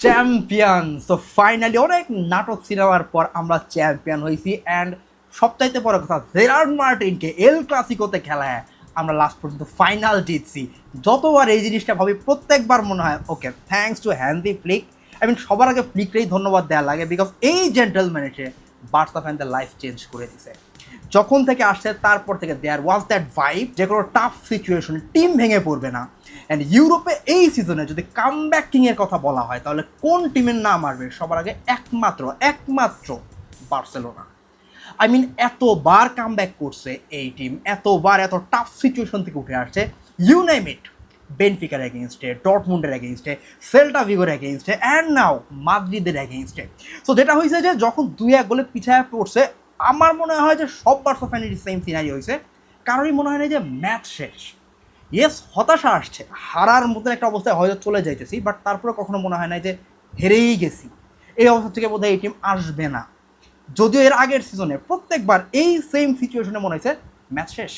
Champion তো finally অনেক নাটক সিনেমার পর আমরা চ্যাম্পিয়ন হয়েছি অ্যান্ড সবচাইতে বড় কথা, জেরার্ড মার্টিনকে এল ক্লাসিকোতে খেলায় আমরা লাস্ট পর্যন্ত ফাইনাল জিতছি। যতবার এই জিনিসটা ভাবি, প্রত্যেকবার মনে হয় okay thanks to Hansi Flick I mean সবার আগে ফ্লিকরেই ধন্যবাদ দেওয়া লাগে বিকজ এই জেন্টেলম্যান এসে বার্সা ফ্যানদের লাইফ চেঞ্জ করে দিছে। যখন থেকে আসছে, তারপর থেকে দেয়ার ওয়াজ দ্যাট ভাইব যে কোনো টাফ সিচুয়েশন টিম ভেঙে পড়বে না। অ্যান্ড ইউরোপে এই সিজনে যদি কামব্যাক কিংয়ের কথা বলা হয়, তাহলে কোন টিমের নাম আসবে? সবার আগে একমাত্র একমাত্র বার্সেলোনা। আই মিন এতবার কাম ব্যাক করছে এই টিম এতবার এত টাফ সিচুয়েশন থেকে উঠে আসছে। ইউ নেম ইট বেনফিকার এগেনস্টে ডটমুন্ডের এগেনস্টে সেল্টা ভিগোর এগেনস্টে অ্যান্ড নাও মাদ্রিদের এগেনস্টে সো যেটা হয়েছে যে যখন দুই এক গোলে পিছায় পড়ছে আমার মনে হয় যে সব বার্সা ফ্যানেরই সেম সিনারি হয়েছে কারোরই মনে হয় না যে ম্যাচ শেষ। ইয়েস হতাশা আসছে। হারার মতন একটা অবস্থায় হয়তো চলে যাইতেছি বাট তারপরে কখনো মনে হয় না যে হেরেই গেছি। এই অবস্থা থেকে বোধহয় এই টিম আসবে না। যদিও এর আগের সিজনে প্রত্যেকবার এই সেম সিচুয়েশনে মনে হয়েছে ম্যাচ শেষ।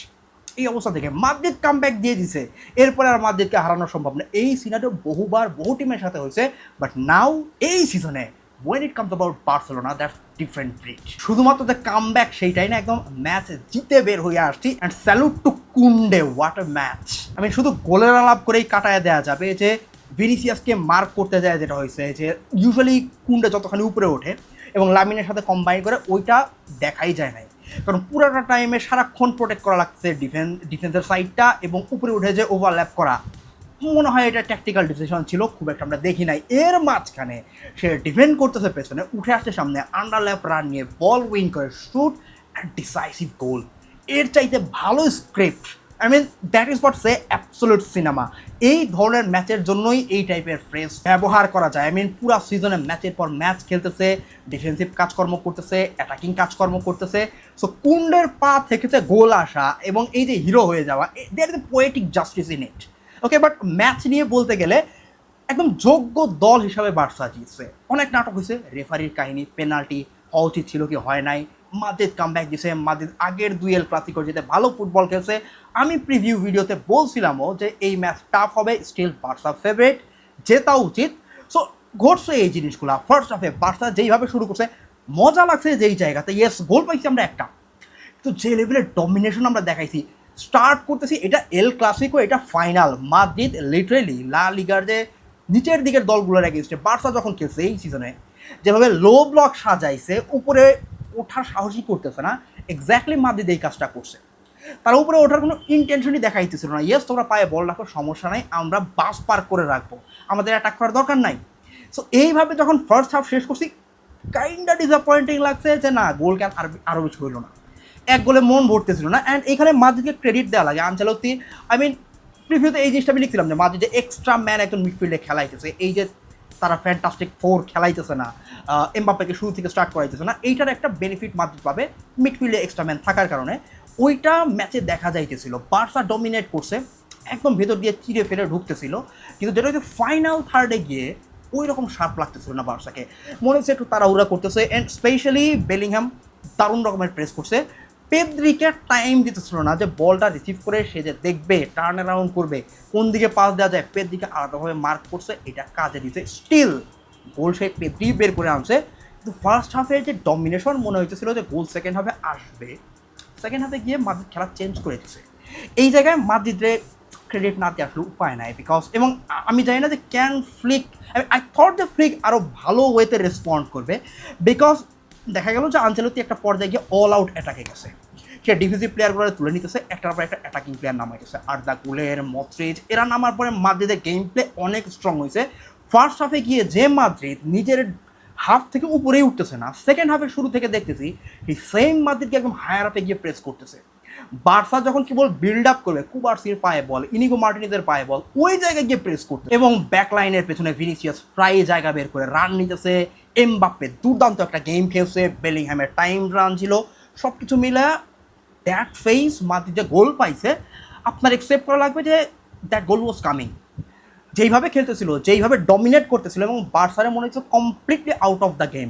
এই অবস্থা থেকে মাদ্রিদ কামব্যাক দিয়ে দিছে। এরপরে আর মাদ্রিদকে হারানো সম্ভব না। এই সিনারিও বহুবার বহু টিমের সাথে হয়েছে বাট নাও এই সিজনে when it comes about Barcelona that's different breed শুধুমাত্র যে কামব্যাক সেইটাই না, একদম ম্যাচ জিতে বের হয়ে আসছি and salute to Kounde what a match আমি শুধু গোলের আলাপ করেই কাটায় দেওয়া যাবে যে ভিনিসিয়াসকে মার্ক করতে যায় যেটা হয়েছে, যে ইউজুয়ালি কুন্ডে যতখানি উপরে ওঠে এবং লামিনের সাথে কম্বাইন করে ওইটা দেখাই যায় নাই। কারণ পুরোটা টাইমে সারাক্ষণ প্রোটেক্ট করা লাগছে ডিফেন্স ডিফেন্সের সাইডটা এবং উপরে উঠে যে ওভারল্যাপ করা। মনে হয় এটা ট্যাকটিক্যাল ডিসিশন ছিল, খুব একটা আমরা দেখি নাই। এর মাঝখানে সে ডিফেন্ড করতেছে, পেছনে উঠে আসছে, সামনে আন্ডারল্যাপ রান নিয়ে বল উইন করে শুট অ্যান্ড ডিসাইসিভ গোল এর চাইতে ভালো script I mean that is what say absolute cinema এই ধরনের ম্যাচের জন্যই এই টাইপের ফ্রেস ব্যবহার করা যায়। আই মিন পুরো সিজনে ম্যাচের পর ম্যাচ খেলতেছে ডিফেন্সিভ কাজকর্ম করতেছে অ্যাটাকিং কাজকর্ম করতেছে। সো কুন্ডের পা থেকেছে গোল আসা এবং এই যে হিরো হয়ে যাওয়া there is poetic justice in it okay but match নিয়ে বলতে গেলে একদম যোগ্য দল হিসাবে বার্সা জিতছে। অনেক নাটক হয়েছে, রেফারির কাহিনী, পেনাল্টি হওয়া উচিত ছিল কি হয় নাই, মাদ্রিদ কামব্যাক দিছে, মাদ্রিদ আগের দুয়েল ক্লাসিকো যেতে ভালো ফুটবল খেলছে। আমি প্রিভিউ ভিডিওতে বলছিলামও যে এই ম্যাচ টাফ হবে স্টিল বার্সা ফেভারিট জেতা উচিত। সো ঘটছে এই জিনিসগুলো। ফার্স্ট হাফে বার্সা যেইভাবে শুরু করছে, মজা লাগছে যেই জায়গাতে। ইয়েস গোল পাইছি আমরা একটা। কিন্তু যে লেভেলের ডমিনেশন আমরা দেখাইছি স্টার্ট করতেছি, এটা এল ক্লাসিকো এটা ফাইনাল মাদ্রিদ লিটারেলি লা লিগার যে নিচের দিকের দলগুলোর এগেনস্টে বার্সা যখন খেলছে এই সিজনে যেভাবে লো ব্লক সাজাইছে, উপরে ওঠার সাহসই করতেছে না এক্স্যাক্টলি মাদ্রিদ এই কাজটা করছে। তার উপরে ওঠার কোনো ইন্টেনশনই দেখাইতেছিল না। ইয়েস তোমরা পায়ে বল রাখো, সমস্যা নাই, আমরা বাস পার্ক করে রাখব। আমাদের অ্যাটাক করার দরকার নাই। সো এইভাবে যখন ফার্স্ট হাফ শেষ করছি কাইন্ডা ডিসঅ্যাপয়েন্টিং লাগছে যে না গোল কেন আর আরও বেশি হইল না। এক গোলে মন ভরতেছিল না। অ্যান্ড এখানে মাদ্রিদকে ক্রেডিট দেওয়া লাগে। আনচালতি আই মিন প্রিভিউতে এই জিনিসটা আমি লিখছিলাম যে মাদ্রিদে এক্সট্রা ম্যান একজন মিডফিল্ডে খেলাইতেছে। এই যে তারা ফ্যান্টাস্টিক ফোর খেলাইতেছে না এমবাপ্পেকে শুরু থেকে স্টার্ট করাইতেছে না, এইটার একটা বেনিফিট মাদ্রিদ পাবে মিডফিল্ডে এক্সট্রা ম্যান থাকার কারণে। ওইটা ম্যাচে দেখা যাইতেছিল। বার্সা ডমিনেট করছে, একদম ভেতর দিয়ে চিরে ফেলে ঢুকতেছিল। কিন্তু যেটা হচ্ছে ফাইনাল থার্ডে গিয়ে ওই রকম শার্প লাগতেছিল না বার্সাকে মনে হচ্ছে একটু তারা তাড়াহুড়া করতেছে। অ্যান্ড স্পেশালি বেলিংহ্যাম দারুণ রকমের প্রেস করছে। পেদ্রিকে টাইম দিতেছিল না যে বলটা রিসিভ করে সে যে দেখবে টার্ন অ্যারাউন্ড করবে, কোন দিকে পাস দেওয়া যায়, পেদ্রিকে আলাদাভাবে মার্ক করছে, এটা কাজে দিতে স্টিল গোল সে পেদ্রি বের করে আনছে। কিন্তু ফার্স্ট হাফে যে ডমিনেশন মনে হইতেছিল যে গোল সেকেন্ড হাফে আসবে সেকেন্ড হাফে গিয়ে মাদ্রিদ খেলা চেঞ্জ করে দিচ্ছে এই জায়গায় মাদ্রিদরে ক্রেডিট না দিয়ে আসলে উপায় নাই বিকজ এবং আমি জানি না যে ক্যান ফ্লিক আই থট যে ফ্লিক আরও ভালো ওয়েতে রেসপন্ড করবে বিকজ দেখা গেল যে আঞ্চলতি একটা পর্যায়ে গিয়ে অল আউট অ্যাটাকে গেছে। সে ডিফেন্সিভ প্লেয়ারগুলো তুলে নিতেছে, একটার পর একটা অ্যাটাকিং প্লেয়ার নামাইতেছে আর দা গুলের মদ্রিজ এরা নামার পরে মাদ্রিদের গেম প্লে অনেক স্ট্রং হয়েছে। ফার্স্ট হাফে গিয়ে যে মাদ্রিদ নিজের হাফ থেকে উপরেই উঠতেছে না সেকেন্ড হাফের শুরু থেকে দেখতেছি এই সেম মাদ্রিদকে একদম হায়ার আপে গিয়ে প্রেস করতেছে। বার্সা যখন কেবল বিল্ড আপ করবে কুবার্সির পায়ে বল ইনিগো মার্টিনিজের পায়ে বল ওই জায়গায় গিয়ে প্রেস করতে এবং ব্যাকলাইনের পেছনে ভিনিসিয়াস প্রায় জায়গা বের করে রান নিতেছে। এমবাপ্পে দুর্দান্ত একটা গেম খেলছে বেলিংহ্যামের টাইম রান ছিল। সব কিছু মিলে দ্যাট ফেস মাদ্রিদ যে গোল পাইছে, আপনার একসেপ্ট করা লাগবে যে দ্যাট গোল ওয়াজ কামিং যেইভাবে খেলতেছিল, যেইভাবে ডমিনেট করতেছিল এবং বার্সারে মনে হচ্ছে completely out of the game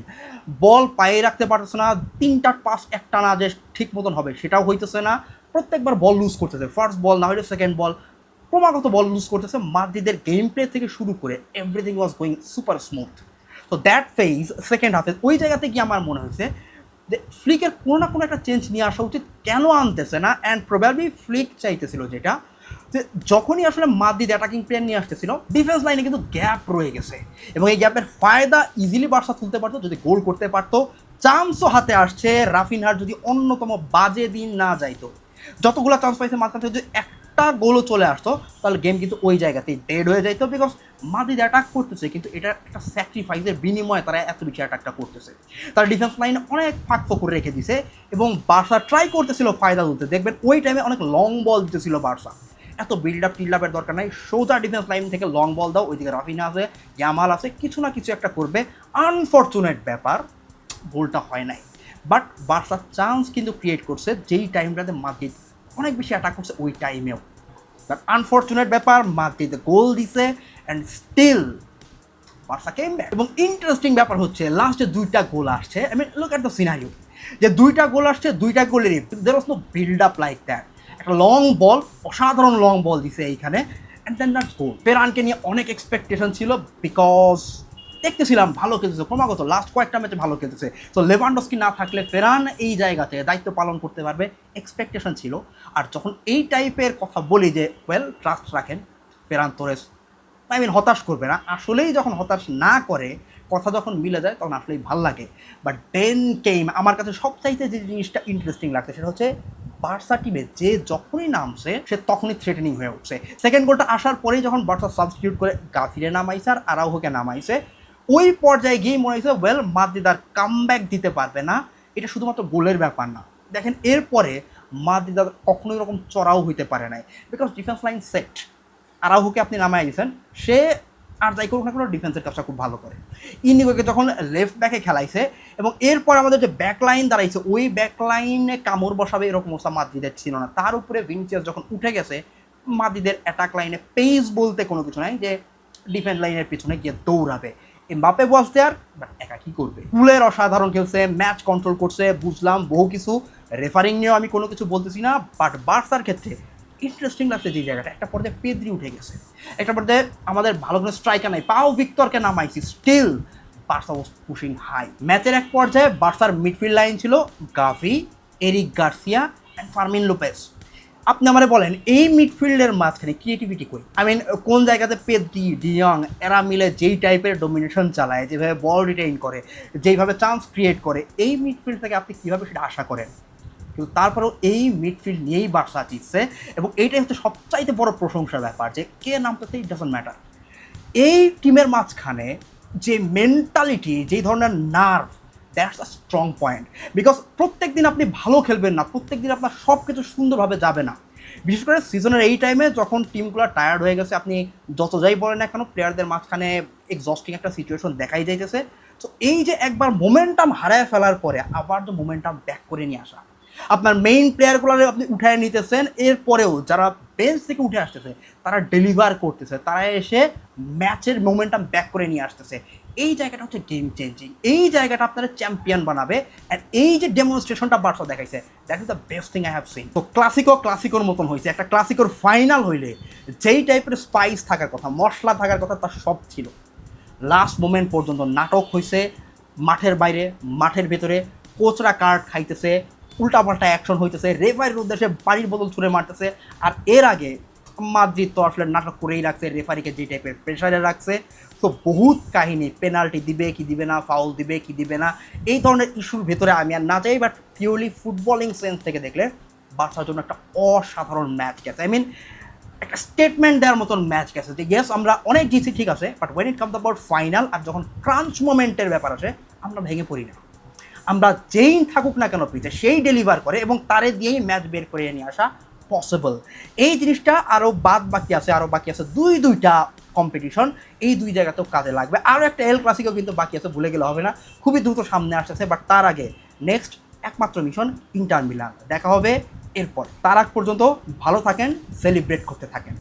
ball পায়ে রাখতে পারতেছে না তিনটার পাস একটা না যে ঠিক মতন হবে, সেটাও হইতেছে না। প্রত্যেকবার বল লুজ করতেছে। ফার্স্ট বল না হলে সেকেন্ড বল ক্রমাগত বল লুজ করতেছে মাদ্রিদের গেম প্লে থেকে শুরু করে everything was going super smooth তো দ্যাট ফেজ সেকেন্ড হাফে ওই জায়গাতে গিয়ে আমার মনে হয়েছে যে ফ্লিকের কোনো না কোনো একটা চেঞ্জ নিয়ে আসা উচিত কেন আনতেছে না? অ্যান্ড প্রবাবলি ফ্লিক চাইতেছিল যেটা, যে যখনই আসলে মাদ্রিদ অ্যাটাকিং প্লেয়ার নিয়ে আসতেছিল ডিফেন্স লাইনে কিন্তু গ্যাপ রয়ে গেছে। এবং এই গ্যাপের ফায়দা ইজিলি বার্সা তুলতে পারতো, যদি গোল করতে পারতো। চান্সও হাতে আসছে, রাফিনহার যদি অন্যতম বাজে দিন না যাইতো। যতগুলো চান্স পাইছে মাঝখান থেকে যদি একটা গোলও চলে আসতো, তাহলে গেম কিন্তু ওই জায়গাতেই ডেড হয়ে যাইতো বিকজ মাদ্রিদ অ্যাটাক করতেছে, কিন্তু এটা একটা স্যাক্রিফাইসের বিনিময়ে তারা এত বেশি অ্যাটাকটা করতেছে। তার ডিফেন্স লাইন অনেক ফাঁক করে রেখে দিছে এবং বার্সা ট্রাই করতেছিল ফায়দা তুলতে দেখবেন ওই টাইমে অনেক লং বল দিতেছিল বার্সা এত বিল্ড আপ টিল্ড আপের দরকার নাই। সোজা ডিফেন্স লাইন থেকে লং বল দাও, ওইদিকে রাফিনা আছে ইয়ামাল আছে, কিছু না কিছু একটা করবে। আনফর্চুনেট ব্যাপার, গোলটা হয় নাই। বাট বার্সা চান্স কিন্তু ক্রিয়েট করছে, যেই টাইমটাতে মাদ্রিদ অনেক বেশি অ্যাটাক করছে, ওই টাইমেও বাট আনফর্চুনেট ব্যাপার মাদ্রিদে গোল দিছে and still Barca came back এবং ইন্টারেস্টিং ব্যাপার হচ্ছে লাস্টে দুইটা গোল আসছে। I mean look at the scenario যে দুইটা গোল আসছে, দুইটা গোলেরই there was no build up like that একটা লং বল অসাধারণ লং বল দিছে এইখানে অ্যান্ড দেন দ্যাট গোল পেরানকে নিয়ে অনেক এক্সপেকটেশন ছিল বিকজ দেখতেছিলাম ভালো খেলতেছে, ক্রমাগত লাস্ট কয়েকটা ম্যাচে ভালো খেলতেছে। তো লেভানডস্কি না থাকলে ফেরান এই জায়গাতে দায়িত্ব পালন করতে পারবে এক্সপেকটেশন ছিল। আর যখন এই টাইপের কথা বলি যে ওয়েল ট্রাস্ট রাখেন, ফেরান তোরেস আই মিন হতাশ করবে না। আসলেই যখন হতাশ না করে, কথা যখন মিলে যায়, তখন আসলেই ভালো লাগে। বাট ডেন কেম আমার কাছে সবচাইতে যে জিনিসটা ইন্টারেস্টিং লাগছে, সেটা হচ্ছে বার্সা টিমে যে যখনই নামছে, সে তখনই থ্রেটেনিং হয়ে উঠছে। সেকেন্ড গোলটা আসার পরেই যখন বার্সা সাবস্টিটিউট করে গাফিরে নামাইছে আর আরাউহকে নামাইছে ওই পর্যায়ে গিয়ে মনে হয়েছে ওয়েল মাদ্রিদ আর কাম দিতে পারবে না। এটা শুধুমাত্র গোলের ব্যাপার না। দেখেন, এরপরে মাদ্রিদ আর কখনোই এরকম চড়াও হইতে পারে নাই। বিকজ ডিফেন্স লাইন সেট আরাহুকে আপনি নামায় দিয়েছেন। সে আর যাই করুক না কোনো ডিফেন্সের কাজটা খুব ভালো করে। ইনিগোকে যখন লেফট ব্যাকে খেলাইছে এবং এরপর আমাদের যে ব্যাক লাইন দাঁড়াইছে, ওই ব্যাক লাইনে কামড় বসাবে এরকম অবস্থা মাদ্রিদের ছিল না। তার উপরে ভিনচিয়াস যখন উঠে গেছে, মাদ্রিদের অ্যাটাক লাইনে পেজ বলতে কোনো কিছু নাই যে ডিফেন্স লাইনের পিছনে গিয়ে দৌড়াবে। এমবাপে ওয়াজ দেয়ার বাট একা কি করবে? পুলের অসাধারণ খেলছে ম্যাচ কন্ট্রোল করছে, বুঝলাম বহু কিছু। রেফারিং নিয়েও আমি কোনো কিছু বলতেছি না বাট বার্সার ক্ষেত্রে ইন্টারেস্টিং লাগছে যে জায়গাটা। একটা পর্যায়ে পেদ্রি উঠে গেছে। একটা পর্যায়ে আমাদের ভালো কোনো স্ট্রাইকার নাই। পাও ভিক্টরকে নামাইছি still Barca was pushing high ম্যাচের এক পর্যায়ে বার্সার মিডফিল্ড লাইন ছিল Gavi Eric Garcia and Fermin Lopez আপনি আমারে বলেন, এই মিডফিল্ডের মাঝখানে ক্রিয়েটিভিটি কই? আই মিন কোন জায়গাতে পেদ্রি ডিয়ং এরা মিলে যেই টাইপের ডোমিনেশন চালায়, যেভাবে বল রিটেইন করে, যেইভাবে চান্স ক্রিয়েট করে, এই মিডফিল্ড থেকে আপনি কীভাবে সেটা আশা করেন? কিন্তু তারপরেও এই মিডফিল্ড নিয়েই বার্সা জিতছে এবং এইটাই হচ্ছে সবচাইতে বড় প্রশংসার ব্যাপার যে কে নামতেছে ইট ডাজন্ট ম্যাটার এই টিমের মাঝখানে যে মেন্টালিটি যেই ধরনের nerve that's a strong point because প্রত্যেক দিন আপনি ভালো খেলবেন না প্রত্যেক দিন আপনার সব কিছু সুন্দরভাবে যাবে না। বিশেষ করে সিজনের এই টাইমে যখন টিমগুলো টায়ার্ড হয়ে গেছে, আপনি যত যাই বলেন না কেন প্লেয়ারদের মাঝখানে এক্সস্টিং একটা সিচুয়েশন দেখাই যাইতেছে। তো এই যে একবার মোমেন্টাম হারায় ফেলার পরে আবার যে মোমেন্টাম ব্যাক করে নিয়ে আসা। আপনার মেইন প্লেয়ারগুলো আপনি উঠায় নিতেছেন, এরপরেও যারা বেঞ্চ থেকে উঠে আসতেছে, তারা ডেলিভার করতেছে, তারা এসে ম্যাচের মোমেন্টাম ব্যাক করে নিয়ে আসতেছে। এই জায়গাটা হচ্ছে গেম চেঞ্জিং এই জায়গাটা আপনারা চ্যাম্পিয়ন বানাবে অ্যান্ড এই যে ডেমনস্ট্রেশনটা বার্সা দেখাইছে that is the best thing I have seen তো ক্লাসিকো ক্লাসিকোর মতন হয়েছে। একটা ক্লাসিকোর ফাইনাল হইলে যেই টাইপের স্পাইস থাকার কথা, মশলা থাকার কথা তার সব ছিল। লাস্ট মোমেন্ট পর্যন্ত নাটক হয়েছে মাঠের বাইরে, মাঠের ভেতরে, কোচরা কার্ড খাইতেছে উল্টাপাল্টা অ্যাকশন হইতেছে। রেফারির উদ্দেশ্যে বাড়ির বদল ছুঁড়ে মারতেছে। আর এর আগে মাদ্রিদ তো আসলে নাটক করেই রাখছে রেফারিকে যে টাইপের প্রেশারে রাখছে। তো বহুত কাহিনী পেনাল্টি দিবে কি দিবে না ফাউল দিবে কি দিবে না, এই ধরনের ইস্যুর ভেতরে আমি আর না যাই বাট পিওরলি ফুটবলিং সেন্স থেকে দেখলে বার্সার জন্য একটা অসাধারণ ম্যাচ গেছে। আই মিন একটা স্টেটমেন্ট দেওয়ার মতন ম্যাচ গেছে যে ইয়েস আমরা অনেক জিতছি, ঠিক আছে but when it comes about final আর যখন ক্রাঞ্চ মোমেন্টের ব্যাপার আসে, আমরা ভেঙে পড়ি না। আমরা যেই থাকুক না কেন পিছে সেই ডেলিভার করে এবং তারে দিয়েই ম্যাচ বের করে নিয়ে আসা পসিবল এই জিনিসটা আরও বাদ বাকি আছে আরও বাকি আছে দুই দুইটা কম্পিটিশন এই দুই জায়গাতেও কাজে লাগবে। আরও একটা এল ক্লাসিকও কিন্তু বাকি আছে, ভুলে গেলে হবে না। খুবই দ্রুত সামনে আসতেছে বাট তার আগে নেক্সট একমাত্র মিশন ইন্টার মিলান। দেখা হবে এরপর। তার আগ পর্যন্ত ভালো থাকেন সেলিব্রেট করতে থাকেন।